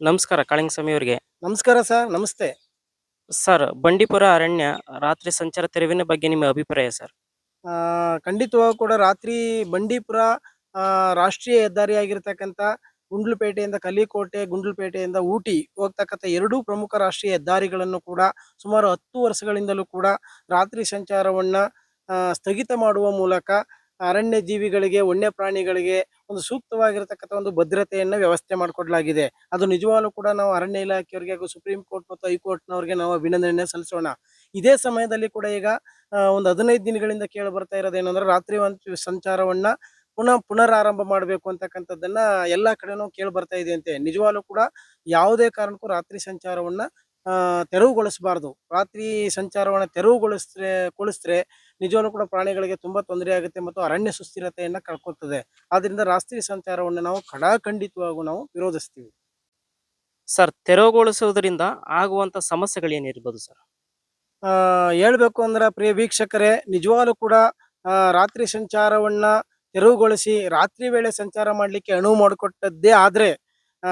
ನಮಸ್ಕಾರ ಕಾಳಿಂಗ ಸ್ವಾಮಿ ಅವರಿಗೆ. ನಮಸ್ಕಾರ ಸರ್ ನಮಸ್ತೆ. ಸರ್ ಬಂಡೀಪುರ ಅರಣ್ಯ ರಾತ್ರಿ ಸಂಚಾರ ತೆರವಿನ ಬಗ್ಗೆ ನಿಮ್ಮ ಅಭಿಪ್ರಾಯ ಸರ್? ಆ, ಖಂಡಿತವಾಗೂ ಕೂಡ ರಾತ್ರಿ ಬಂಡೀಪುರ ಆ, ರಾಷ್ಟ್ರೀಯ ಹೆದ್ದಾರಿ ಆಗಿರ್ತಕ್ಕಂಥ ಗುಂಡ್ಲುಪೇಟೆಯಿಂದ ಕಲಿಕೋಟೆ ಗುಂಡ್ಲುಪೇಟೆಯಿಂದ ಊಟಿ ಹೋಗ್ತಕ್ಕಂಥ ಎರಡೂ ಪ್ರಮುಖ ರಾಷ್ಟ್ರೀಯ ಹೆದ್ದಾರಿಗಳನ್ನು ಕೂಡ ಸುಮಾರು ಹತ್ತು ವರ್ಷಗಳಿಂದಲೂ ಕೂಡ ರಾತ್ರಿ ಸಂಚಾರವನ್ನು ಸ್ಥಗಿತ ಮಾಡುವ ಮೂಲಕ ಅರಣ್ಯ ಜೀವಿಗಳಿಗೆ ವನ್ಯ ಪ್ರಾಣಿಗಳಿಗೆ ಒಂದು ಸೂಕ್ತವಾಗಿರತಕ್ಕಂಥ ಒಂದು ಭದ್ರತೆಯನ್ನ ವ್ಯವಸ್ಥೆ ಮಾಡಿಕೊಡ್ಲಾಗಿದೆ. ಅದು ನಿಜವಾಗ್ಲೂ ಕೂಡ ನಾವು ಅರಣ್ಯ ಇಲಾಖೆಯವರಿಗೆ ಹಾಗೂ ಸುಪ್ರೀಂ ಕೋರ್ಟ್ ಮತ್ತು ಹೈಕೋರ್ಟ್ನವರಿಗೆ ನಾವು ಅಭಿನಂದನೆ ಸಲ್ಲಿಸೋಣ. ಇದೇ ಸಮಯದಲ್ಲಿ ಕೂಡ ಈಗ ಒಂದು ಹದಿನೈದು ದಿನಗಳಿಂದ ಕೇಳಿ ಬರ್ತಾ ಇರೋದೇನಂದ್ರೆ ರಾತ್ರಿ ಒಂದು ಸಂಚಾರವನ್ನ ಪುನಃ ಪುನರಾರಂಭ ಮಾಡಬೇಕು ಅಂತಕ್ಕಂಥದ್ದನ್ನ ಎಲ್ಲಾ ಕಡೆನೂ ಕೇಳಿ ಬರ್ತಾ ಇದೆಯಂತೆ. ನಿಜವಾಗ್ಲೂ ಕೂಡ ಯಾವುದೇ ಕಾರಣಕ್ಕೂ ರಾತ್ರಿ ಸಂಚಾರವನ್ನ ತೆರವುಗೊಳಿಸಬಾರ್ದು. ರಾತ್ರಿ ಸಂಚಾರವನ್ನು ತೆರವುಗೊಳಿಸ್ರೆ ಕೊಳಿಸ್ರೆ ನಿಜವಾಗ್ಲೂ ಕೂಡ ಪ್ರಾಣಿಗಳಿಗೆ ತುಂಬ ತೊಂದರೆ ಆಗುತ್ತೆ ಮತ್ತು ಅರಣ್ಯ ಸುಸ್ಥಿರತೆಯನ್ನ ಕಳ್ಕೊಳ್ತದೆ. ಆದ್ದರಿಂದ ರಾತ್ರಿ ಸಂಚಾರವನ್ನು ನಾವು ಕಡಾಖಂಡಿತವಾಗೂ ನಾವು ವಿರೋಧಿಸ್ತೀವಿ. ಸರ್ ತೆರವುಗೊಳಿಸುವುದರಿಂದ ಆಗುವಂತ ಸಮಸ್ಯೆಗಳೇನಿರ್ಬೋದು ಸರ್? ಹೇಳಬೇಕು ಹೇಳ್ಬೇಕು ಅಂದ್ರೆ ಪ್ರಿಯ ವೀಕ್ಷಕರೇ ನಿಜವಾಗ್ಲೂ ಕೂಡ ರಾತ್ರಿ ಸಂಚಾರವನ್ನ ತೆರವುಗೊಳಿಸಿ ರಾತ್ರಿ ವೇಳೆ ಸಂಚಾರ ಮಾಡಲಿಕ್ಕೆ ಅನುವು ಮಾಡಿಕೊಟ್ಟದ್ದೇ ಆದರೆ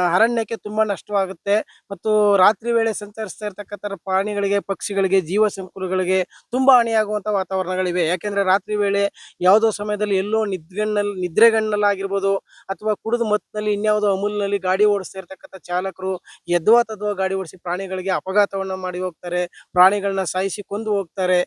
ಅರಣ್ಯಕ್ಕೆ ತುಂಬಾ ನಷ್ಟವಾಗುತ್ತೆ. ಮತ್ತು ರಾತ್ರಿ ವೇಳೆ ಸಂಚರಿಸ್ತಾ ಇರ್ತಕ್ಕಂಥ ಪ್ರಾಣಿಗಳಿಗೆ, ಪಕ್ಷಿಗಳಿಗೆ, ಜೀವ ಸಂಕುಲಗಳಿಗೆ ತುಂಬಾ ಹಾನಿಯಾಗುವಂಥ ವಾತಾವರಣಗಳಿವೆ. ಯಾಕೆಂದ್ರೆ ರಾತ್ರಿ ವೇಳೆ ಯಾವುದೋ ಸಮಯದಲ್ಲಿ ಎಲ್ಲೋ ನಿದ್ರೆಗಣ್ಣಲ್ಲಿ ನಿದ್ರೆಗಣ್ಣಲ್ಲಾಗಿರ್ಬೋದು ಅಥವಾ ಕುಡಿದು ಮತ್ತಿನಲ್ಲಿ ಇನ್ಯಾವುದೋ ಅಮೂಲ್ನಲ್ಲಿ ಗಾಡಿ ಓಡಿಸ್ತಾ ಇರ್ತಕ್ಕಂಥ ಚಾಲಕರು ಎದ್ವಾ ತದ್ವಾ ಗಾಡಿ ಓಡಿಸಿ ಪ್ರಾಣಿಗಳಿಗೆ ಅಪಘಾತವನ್ನು ಮಾಡಿ ಹೋಗ್ತಾರೆ. ಪ್ರಾಣಿಗಳನ್ನ ಸಾಯಿಸಿ ಕೊಂದು ಹೋಗ್ತಾರೆ.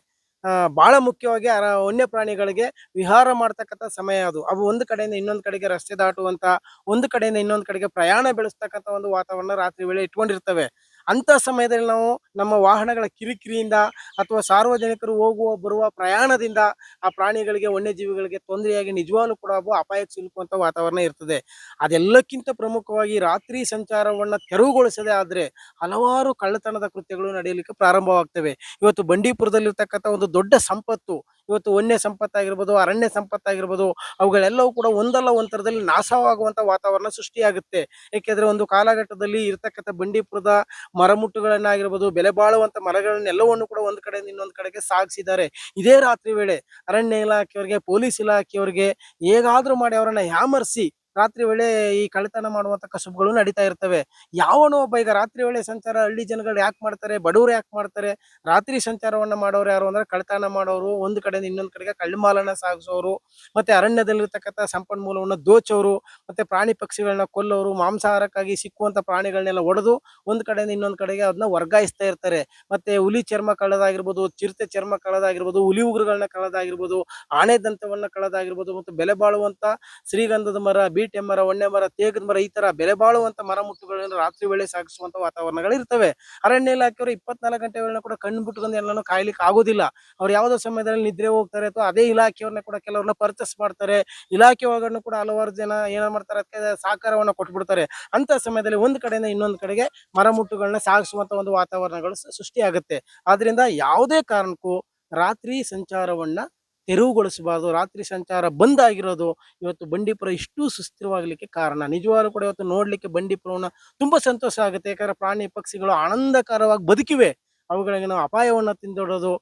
ಬಹಳ ಮುಖ್ಯವಾಗಿ ವನ್ಯ ಪ್ರಾಣಿಗಳಿಗೆ ವಿಹಾರ ಮಾಡ್ತಕ್ಕಂಥ ಸಮಯ ಅದು. ಅವು ಒಂದು ಕಡೆಯಿಂದ ಇನ್ನೊಂದು ಕಡೆಗೆ ರಸ್ತೆ ದಾಟುವಂತ, ಒಂದು ಕಡೆಯಿಂದ ಇನ್ನೊಂದು ಕಡೆಗೆ ಪ್ರಯಾಣ ಬೆಳೆಸ್ತಕ್ಕಂಥ ಒಂದು ವಾತಾವರಣ ರಾತ್ರಿ ವೇಳೆ ಇಟ್ಕೊಂಡಿರ್ತವೆ. ಅಂತ ಸಮಯದಲ್ಲಿ ನಾವು ನಮ್ಮ ವಾಹನಗಳ ಕಿರಿಕಿರಿಯಿಂದ ಅಥವಾ ಸಾರ್ವಜನಿಕರು ಹೋಗುವ, ಬರುವ ಪ್ರಯಾಣದಿಂದ ಆ ಪ್ರಾಣಿಗಳಿಗೆ, ವನ್ಯಜೀವಿಗಳಿಗೆ ತೊಂದರೆಯಾಗಿ ನಿಜವಾಗ್ಲೂ ಕೂಡ ಅಪಾಯಕ್ಕೆ ಸಿಲುಕುವಂತ ವಾತಾವರಣ ಇರ್ತದೆ. ಅದೆಲ್ಲಕ್ಕಿಂತ ಪ್ರಮುಖವಾಗಿ ರಾತ್ರಿ ಸಂಚಾರವನ್ನು ತೆರವುಗೊಳಿಸದೆ ಆದ್ರೆ ಹಲವಾರು ಕಳ್ಳತನದ ಕೃತ್ಯಗಳು ನಡೆಯಲಿಕ್ಕೆ ಪ್ರಾರಂಭವಾಗ್ತವೆ. ಇವತ್ತು ಬಂಡೀಪುರದಲ್ಲಿರ್ತಕ್ಕಂಥ ಒಂದು ದೊಡ್ಡ ಸಂಪತ್ತು ಇವತ್ತು ವನ್ಯ ಸಂಪತ್ತಾಗಿರ್ಬೋದು, ಅರಣ್ಯ ಸಂಪತ್ತಾಗಿರ್ಬೋದು, ಅವುಗಳೆಲ್ಲವೂ ಕೂಡ ಒಂದಲ್ಲ ಒಂಥರದಲ್ಲಿ ಥರದಲ್ಲಿ ನಾಶವಾಗುವಂತ ವಾತಾವರಣ ಸೃಷ್ಟಿಯಾಗುತ್ತೆ. ಏಕೆಂದರೆ ಒಂದು ಕಾಲಘಟ್ಟದಲ್ಲಿ ಇರತಕ್ಕಂಥ ಬಂಡೀಪುರದ ಮರಮುಟ್ಟುಗಳನ್ನಾಗಿರ್ಬೋದು, ಬೆಲೆ ಬಾಳುವಂಥ ಮರಗಳನ್ನೆಲ್ಲವನ್ನು ಕೂಡ ಒಂದು ಕಡೆಯಿಂದ ಇನ್ನೊಂದು ಕಡೆಗೆ ಸಾಗಿಸಿದ್ದಾರೆ. ಇದೇ ರಾತ್ರಿ ವೇಳೆ ಅರಣ್ಯ ಇಲಾಖೆಯವರಿಗೆ, ಪೊಲೀಸ್ ಇಲಾಖೆಯವರಿಗೆ ಹೇಗಾದರೂ ಮಾಡಿ ಅವರನ್ನು ಯಾಮರ್ಸಿ ರಾತ್ರಿ ವೇಳೆ ಈ ಕಳ್ಳತನ ಮಾಡುವಂತ ಕಸುಬುಗಳು ನಡೀತಾ ಇರ್ತವೆ. ಯಾವನೋ ಒಬ್ಬ ಈಗ ರಾತ್ರಿ ವೇಳೆ ಸಂಚಾರ ಹಳ್ಳಿ ಜನಗಳು ಯಾಕೆ ಮಾಡ್ತಾರೆ? ಬಡವರು ಯಾಕೆ ಮಾಡ್ತಾರೆ? ರಾತ್ರಿ ಸಂಚಾರವನ್ನ ಮಾಡೋರು ಯಾರು ಅಂದ್ರೆ ಕಳ್ಳತನ ಮಾಡೋರು, ಒಂದು ಕಡೆಯಿಂದ ಇನ್ನೊಂದು ಕಡೆಗೆ ಕಳ್ಳಮಾಲನ ಸಾಗಿಸೋರು, ಮತ್ತೆ ಅರಣ್ಯದಲ್ಲಿರ್ತಕ್ಕಂಥ ಸಂಪನ್ಮೂಲವನ್ನ ದೋಚೋರು, ಮತ್ತೆ ಪ್ರಾಣಿ ಪಕ್ಷಿಗಳನ್ನ ಕೊಲ್ಲೋರು, ಮಾಂಸಾಹಾರಕ್ಕಾಗಿ ಸಿಕ್ಕುವಂತ ಪ್ರಾಣಿಗಳನ್ನೆಲ್ಲ ಒಡೆದು ಒಂದ್ ಕಡೆಯಿಂದ ಇನ್ನೊಂದ್ ಕಡೆಗೆ ಅದನ್ನ ವರ್ಗಾಯಿಸ್ತಾ ಇರ್ತಾರೆ. ಮತ್ತೆ ಹುಲಿ ಚರ್ಮ ಕಳೆದಾಗಿರ್ಬೋದು, ಚಿರತೆ ಚರ್ಮ ಕಳೆದಾಗಿರ್ಬೋದು, ಹುಲಿ ಉಗುರುಗಳನ್ನ ಕಳೆದಾಗಿರ್ಬೋದು ಆನೆ ದಂತವನ್ನ ಕಳೆದಾಗಿರ್ಬೋದು, ಮತ್ತು ಬೆಲೆ ಬಾಳುವಂತ ಶ್ರೀಗಂಧದ ಮರ ಬೀಟೆ ಮರ ಒಣ್ಣೆ ಮರ, ತೇಗದ ಮರ ಈ ತರ ಬೆಲೆ ಬಾಳುವಂತ ಮರ ಮುಟ್ಟುಗಳನ್ನು ರಾತ್ರಿ ವೇಳೆ ಸಾಗಿಸುವಂತ ವಾತಾವರಣಗಳು ಇರ್ತವೆ. ಅರಣ್ಯ ಇಲಾಖೆಯವರು ಇಪ್ಪತ್ನಾಲ್ಕು ಗಂಟೆಗಳನ್ನ ಕೂಡ ಕಣ್ಣು ಬಿಟ್ಕೊಂಡು ಎಲ್ಲಾನು ಕಾಯ್ಲಿಕ್ಕೆ ಆಗೋದಿಲ್ಲ. ಅವ್ರು ಯಾವುದೋ ಸಮಯದಲ್ಲಿ ನಿದ್ರೆ ಹೋಗ್ತಾರೆ ಅಥವಾ ಅದೇ ಇಲಾಖೆಯವ್ರನ್ನ ಕೂಡ ಕೆಲವ್ರನ್ನ ಪರ್ಚೇಸ್ ಮಾಡ್ತಾರೆ. ಇಲಾಖೆ ಒಳಗಡೆ ಕೂಡ ಹಲವಾರು ಜನ ಏನ ಮಾಡ್ತಾರೆ, ಅದಕ್ಕೆ ಸಹಕಾರವನ್ನ ಕೊಟ್ಬಿಡ್ತಾರೆ. ಅಂತ ಸಮಯದಲ್ಲಿ ಒಂದ್ ಕಡೆಯಿಂದ ಇನ್ನೊಂದ್ ಕಡೆಗೆ ಮರ ಮುಟ್ಟುಗಳನ್ನ ಸಾಗಿಸುವಂತ ಒಂದು ವಾತಾವರಣಗಳು ಸೃಷ್ಟಿ ಸೃಷ್ಟಿಯಾಗುತ್ತೆ. ಆದ್ರಿಂದ ಯಾವುದೇ ಕಾರಣಕ್ಕೂ ರಾತ್ರಿ ಸಂಚಾರವನ್ನ ತೆರವುಗೊಳಿಸಬಾರ್ದು. ರಾತ್ರಿ ಸಂಚಾರ ಬಂದ್ ಆಗಿರೋದು ಇವತ್ತು ಬಂಡೀಪುರ ಇಷ್ಟು ಸುಸ್ಥಿರವಾಗಲಿಕ್ಕೆ ಕಾರಣ. ನಿಜವಾಗ್ಲೂ ಕೂಡ ಇವತ್ತು ನೋಡ್ಲಿಕ್ಕೆ ಬಂಡೀಪುರವನ್ನ ತುಂಬಾ ಸಂತೋಷ ಆಗುತ್ತೆ. ಯಾಕಂದ್ರೆ ಪ್ರಾಣಿ ಪಕ್ಷಿಗಳು ಆನಂದಕರವಾಗಿ ಬದುಕಿವೆ. ಅವುಗಳಿಗೆ ನಾವು ಅಪಾಯವನ್ನ ತಿಂದೊಡೋದು.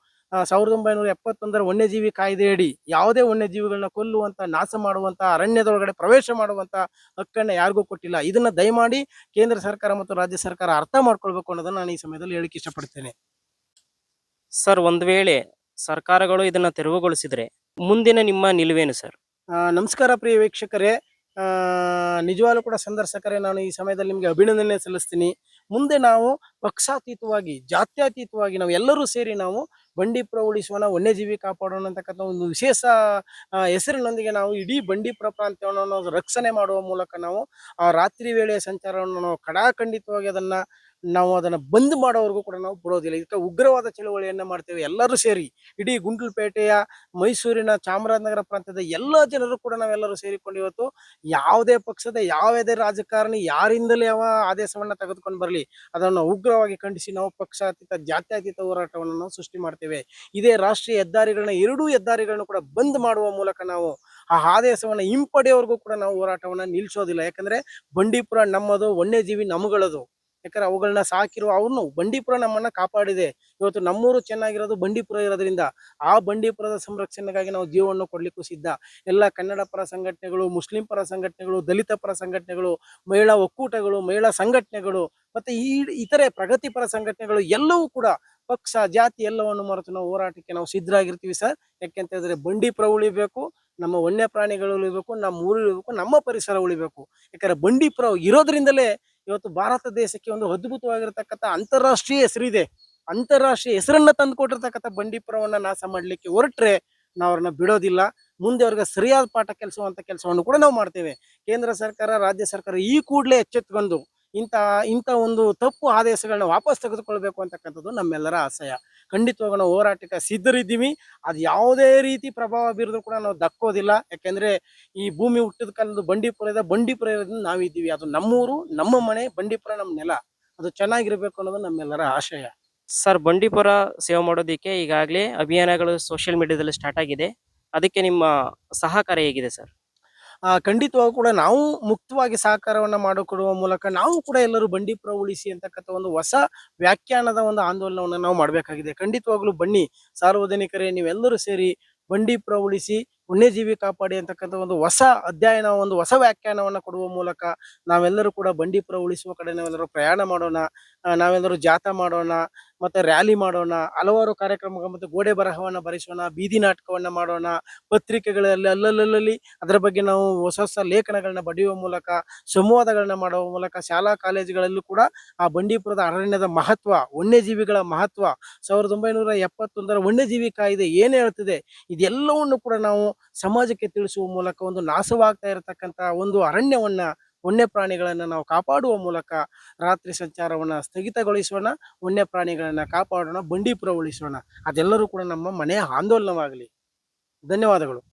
ಸಾವಿರದ ಒಂಬೈನೂರ ಎಪ್ಪತ್ತೊಂದರ ವನ್ಯಜೀವಿ ಕಾಯ್ದೆಯಡಿ ಯಾವುದೇ ವನ್ಯಜೀವಿಗಳನ್ನ ಕೊಲ್ಲುವಂತ, ನಾಶ ಮಾಡುವಂತ, ಅರಣ್ಯದೊಳಗಡೆ ಪ್ರವೇಶ ಮಾಡುವಂತ ಹಕ್ಕನ್ನ ಯಾರಿಗೂ ಕೊಟ್ಟಿಲ್ಲ. ಇದನ್ನ ದಯಮಾಡಿ ಕೇಂದ್ರ ಸರ್ಕಾರ ಮತ್ತು ರಾಜ್ಯ ಸರ್ಕಾರ ಅರ್ಥ ಮಾಡ್ಕೊಳ್ಬೇಕು ಅನ್ನೋದನ್ನ ನಾನು ಈ ಸಮಯದಲ್ಲಿ ಹೇಳಿಕೆ ಇಷ್ಟಪಡ್ತೇನೆ. ಸರ್, ಒಂದು ವೇಳೆ ಸರ್ಕಾರಗಳು ಇದನ್ನ ತೆರವುಗೊಳಿಸಿದ್ರೆ ಮುಂದಿನ ನಿಮ್ಮ ನಿಲುವೇನು ಸರ್? ನಮಸ್ಕಾರ ಪ್ರಿಯ ವೀಕ್ಷಕರೇ. ನಿಜವಾಗ್ಲೂ ಕೂಡ ಸಂದರ್ಶಕರೇ, ನಾನು ಈ ಸಮಯದಲ್ಲಿ ನಿಮಗೆ ಅಭಿನಂದನೆ ಸಲ್ಲಿಸ್ತೀನಿ. ಮುಂದೆ ನಾವು ಪಕ್ಷಾತೀತವಾಗಿ, ಜಾತ್ಯಾತೀತವಾಗಿ ನಾವು ಎಲ್ಲರೂ ಸೇರಿ ನಾವು ಬಂಡೀಪುರ ಉಳಿಸೋಣ, ವನ್ಯಜೀವಿ ಕಾಪಾಡೋಣ ಅಂತಕ್ಕಂಥ ಒಂದು ವಿಶೇಷ ಹೆಸರಿನೊಂದಿಗೆ ನಾವು ಇಡೀ ಬಂಡೀಪುರ ಪ್ರಾಂತ್ಯವನ್ನು ರಕ್ಷಣೆ ಮಾಡುವ ಮೂಲಕ ನಾವು ಆ ರಾತ್ರಿ ವೇಳೆಯ ಸಂಚಾರವನ್ನು ನಾವು ಕಡಾಖಂಡಿತವಾಗಿ ಅದನ್ನ ನಾವು ಅದನ್ನ ಬಂದ್ ಮಾಡೋವರೆಗೂ ಕೂಡ ನಾವು ಬಿಡೋದಿಲ್ಲ ಇದಕ್ಕೆ ಉಗ್ರವಾದ ಚಳುವಳಿಯನ್ನ ಮಾಡ್ತೇವೆ ಎಲ್ಲರೂ ಸೇರಿ. ಇಡೀ ಗುಂಡ್ಲುಪೇಟೆಯ, ಮೈಸೂರಿನ ಚಾಮರಾಜನಗರ ಪ್ರಾಂತ್ಯದ ಎಲ್ಲ ಜನರು ಕೂಡ ನಾವೆಲ್ಲರೂ ಸೇರಿಕೊಂಡು ಇವತ್ತು ಯಾವುದೇ ಪಕ್ಷದ, ಯಾವುದೇ ರಾಜಕಾರಣಿ ಯಾರಿಂದಲೇ ಅವ ಆದೇಶವನ್ನ ತೆಗೆದುಕೊಂಡು ಬರಲಿ, ಅದನ್ನು ಉಗ್ರವಾಗಿ ಖಂಡಿಸಿ ನಾವು ಪಕ್ಷಾತೀತ, ಜಾತ್ಯತೀತ ಹೋರಾಟವನ್ನು ನಾವು ಸೃಷ್ಟಿ ಮಾಡ್ತೇವೆ. ಇದೇ ರಾಷ್ಟ್ರೀಯ ಹೆದ್ದಾರಿಗಳನ್ನ, ಎರಡೂ ಹೆದ್ದಾರಿಗಳನ್ನು ಕೂಡ ಬಂದ್ ಮಾಡುವ ಮೂಲಕ ನಾವು ಆ ಆದೇಶವನ್ನ ಹಿಂಪಡೆಯವರೆಗೂ ಕೂಡ ನಾವು ಹೋರಾಟವನ್ನ ನಿಲ್ಲಿಸೋದಿಲ್ಲ ಯಾಕಂದ್ರೆ ಬಂಡೀಪುರ ನಮ್ಮದು, ವನ್ಯಜೀವಿ ನಮಗಳದು. ಯಾಕಂದ್ರೆ ಅವುಗಳನ್ನ ಸಾಕಿರುವ ಅವ್ರನ್ನು ಬಂಡೀಪುರ ನಮ್ಮನ್ನ ಕಾಪಾಡಿದೆ. ಇವತ್ತು ನಮ್ಮೂರು ಚೆನ್ನಾಗಿರೋದು ಬಂಡೀಪುರ ಇರೋದ್ರಿಂದ ಆ ಬಂಡೀಪುರದ ಸಂರಕ್ಷಣೆಗಾಗಿ ನಾವು ಜೀವವನ್ನು ಕೊಡ್ಲಿಕ್ಕೂ ಸಿದ್ಧ. ಎಲ್ಲ ಕನ್ನಡ ಪರ ಸಂಘಟನೆಗಳು, ಮುಸ್ಲಿಂ ಪರ ಸಂಘಟನೆಗಳು, ದಲಿತ ಪರ ಸಂಘಟನೆಗಳು, ಮಹಿಳಾ ಒಕ್ಕೂಟಗಳು, ಮಹಿಳಾ ಸಂಘಟನೆಗಳು, ಮತ್ತೆ ಈ ಇತರೆ ಪ್ರಗತಿಪರ ಸಂಘಟನೆಗಳು ಎಲ್ಲವೂ ಕೂಡ ಪಕ್ಷ, ಜಾತಿ ಎಲ್ಲವನ್ನು ಮರೆತು ನಾವು ಹೋರಾಟಕ್ಕೆ ನಾವು ಸಿದ್ಧರಾಗಿರ್ತೀವಿ ಸರ್. ಯಾಕೆಂತ ಹೇಳಿದ್ರೆ ಬಂಡೀಪುರ ಉಳಿಬೇಕು, ನಮ್ಮ ವನ್ಯ ಪ್ರಾಣಿಗಳು ಉಳಿಬೇಕು, ನಮ್ಮ ಊರು ಉಳಿಬೇಕು, ನಮ್ಮ ಪರಿಸರ ಉಳಿಬೇಕು. ಯಾಕಂದ್ರೆ ಬಂಡೀಪುರ ಇರೋದ್ರಿಂದಲೇ ಇವತ್ತು ಭಾರತ ದೇಶಕ್ಕೆ ಒಂದು ಅದ್ಭುತವಾಗಿರ್ತಕ್ಕಂಥ ಅಂತಾರಾಷ್ಟ್ರೀಯ ಹೆಸರಿದೆ. ಅಂತಾರಾಷ್ಟ್ರೀಯ ಹೆಸರನ್ನ ತಂದು ಕೊಟ್ಟಿರ್ತಕ್ಕಂಥ ಬಂಡೀಪುರವನ್ನ ನಾಶ ಮಾಡಲಿಕ್ಕೆ ಹೊರಟ್ರೆ ನಾವು ಅವ್ರನ್ನ ಬಿಡೋದಿಲ್ಲ. ಮುಂದೆ ಅವ್ರಿಗೆ ಸರಿಯಾದ ಪಾಠ ಕೆಲಸುವಂತ ಕೆಲಸವನ್ನು ಕೂಡ ನಾವು ಮಾಡ್ತೇವೆ. ಕೇಂದ್ರ ಸರ್ಕಾರ, ರಾಜ್ಯ ಸರ್ಕಾರ ಈ ಕೂಡಲೇ ಎಚ್ಚೆತ್ಕೊಂಡು ಇಂಥ ಇಂಥ ಒಂದು ತಪ್ಪು ಆದೇಶಗಳನ್ನ ವಾಪಸ್ ತೆಗೆದುಕೊಳ್ಬೇಕು ಅಂತಕ್ಕಂಥದ್ದು ನಮ್ಮೆಲ್ಲರ ಆಶಯ. ಖಂಡಿತವಾಗ ನಾವು ಹೋರಾಟಕ್ಕೆ ಸಿದ್ಧರಿದ್ದೀವಿ. ಅದು ಯಾವುದೇ ರೀತಿ ಪ್ರಭಾವ ಬೀರಿದ್ರು ಕೂಡ ನಾವು ದಕ್ಕೋದಿಲ್ಲ. ಯಾಕೆಂದರೆ ಈ ಭೂಮಿ ಹುಟ್ಟಿದ ಕಾಲದ ಬಂಡೀಪುರ ಇದೆ. ಬಂಡೀಪುರ ಇರೋದ್ರಿಂದ ನಾವಿದ್ದೀವಿ. ಅದು ನಮ್ಮೂರು, ನಮ್ಮ ಮನೆ, ಬಂಡೀಪುರ, ನಮ್ಮ ನೆಲ. ಅದು ಚೆನ್ನಾಗಿರ್ಬೇಕು ಅನ್ನೋದು ನಮ್ಮೆಲ್ಲರ ಆಶಯ. ಸರ್, ಬಂಡೀಪುರ ಸೇವೆ ಮಾಡೋದಕ್ಕೆ ಈಗಾಗಲೇ ಅಭಿಯಾನಗಳು ಸೋಷಿಯಲ್ ಮೀಡಿಯಾದಲ್ಲಿ ಸ್ಟಾರ್ಟ್ ಆಗಿದೆ. ಅದಕ್ಕೆ ನಿಮ್ಮ ಸಹಕಾರ ಹೇಗಿದೆ ಸರ್? ಖಂಡಿತವಾಗೂ ಕೂಡ ನಾವು ಮುಕ್ತವಾಗಿ ಸಹಕಾರವನ್ನ ಮಾಡಿಕೊಡುವ ಮೂಲಕ ನಾವು ಕೂಡ ಎಲ್ಲರೂ ಬಂಡೀಪುರ ಉಳಿಸಿ ಅಂತಕ್ಕಂಥ ಒಂದು ಹೊಸ ವ್ಯಾಖ್ಯಾನದ ಒಂದು ಆಂದೋಲನವನ್ನು ನಾವು ಮಾಡಬೇಕಾಗಿದೆ. ಖಂಡಿತವಾಗ್ಲೂ ಬನ್ನಿ. ಸಾರ್ವಜನಿಕರೇ, ನೀವೆಲ್ಲರೂ ಸೇರಿ ಬಂಡೀಪುರ ಉಳಿಸಿ ವನ್ಯಜೀವಿ ಕಾಪಾಡಿ ಅಂತಕ್ಕಂಥ ಒಂದು ಹೊಸ ಅಧ್ಯಯನ, ಒಂದು ಹೊಸ ವ್ಯಾಖ್ಯಾನವನ್ನ ಕೊಡುವ ಮೂಲಕ ನಾವೆಲ್ಲರೂ ಕೂಡ ಬಂಡೀಪುರ ಉಳಿಸುವ ಕಡೆ ನಾವೆಲ್ಲರೂ ಪ್ರಯಾಣ ಮಾಡೋಣ ನಾವೆಲ್ಲರೂ ಜಾಥಾ ಮಾಡೋಣ, ಮತ್ತೆ ರ್ಯಾಲಿ ಮಾಡೋಣ, ಹಲವಾರು ಕಾರ್ಯಕ್ರಮಗಳು ಮತ್ತು ಗೋಡೆ ಬರಹವನ್ನ ಬರೆಸೋಣ, ಬೀದಿ ನಾಟಕವನ್ನ ಮಾಡೋಣ, ಪತ್ರಿಕೆಗಳಲ್ಲಿ ಅಲ್ಲಲ್ಲಲ್ಲಿ ಅದರ ಬಗ್ಗೆ ನಾವು ಹೊಸ ಹೊಸ ಲೇಖನಗಳನ್ನ ಬಡಿಯುವ ಮೂಲಕ, ಸಂವಾದಗಳನ್ನ ಮಾಡುವ ಮೂಲಕ ಶಾಲಾ ಕಾಲೇಜುಗಳಲ್ಲೂ ಕೂಡ ಆ ಬಂಡೀಪುರದ ಅರಣ್ಯದ ಮಹತ್ವ, ವನ್ಯಜೀವಿಗಳ ಮಹತ್ವ, ಸಾವಿರದ ಒಂಬೈನೂರ ಎಪ್ಪತ್ತೊಂದರ ವನ್ಯಜೀವಿ ಕಾಯ್ದೆ ಏನು ಹೇಳ್ತದೆ, ಇದೆಲ್ಲವನ್ನು ಕೂಡ ನಾವು ಸಮಾಜಕ್ಕೆ ತಿಳಿಸುವ ಮೂಲಕ ಒಂದು ನಾಶವಾಗ್ತಾ ಇರತಕ್ಕಂಥ ಒಂದು ಅರಣ್ಯವನ್ನ ವನ್ಯ ಪ್ರಾಣಿಗಳನ್ನು ನಾವು ಕಾಪಾಡುವ ಮೂಲಕ ರಾತ್ರಿ ಸಂಚಾರವನ್ನ ಸ್ಥಗಿತಗೊಳಿಸೋಣ ವನ್ಯ ಪ್ರಾಣಿಗಳನ್ನು ಕಾಪಾಡೋಣ ಬಂಡೀಪುರ ಉಳಿಸೋಣ ಅದೆಲ್ಲರೂ ಕೂಡ ನಮ್ಮ ಮನೆಯ ಆಂದೋಲನವಾಗಲಿ. ಧನ್ಯವಾದಗಳು.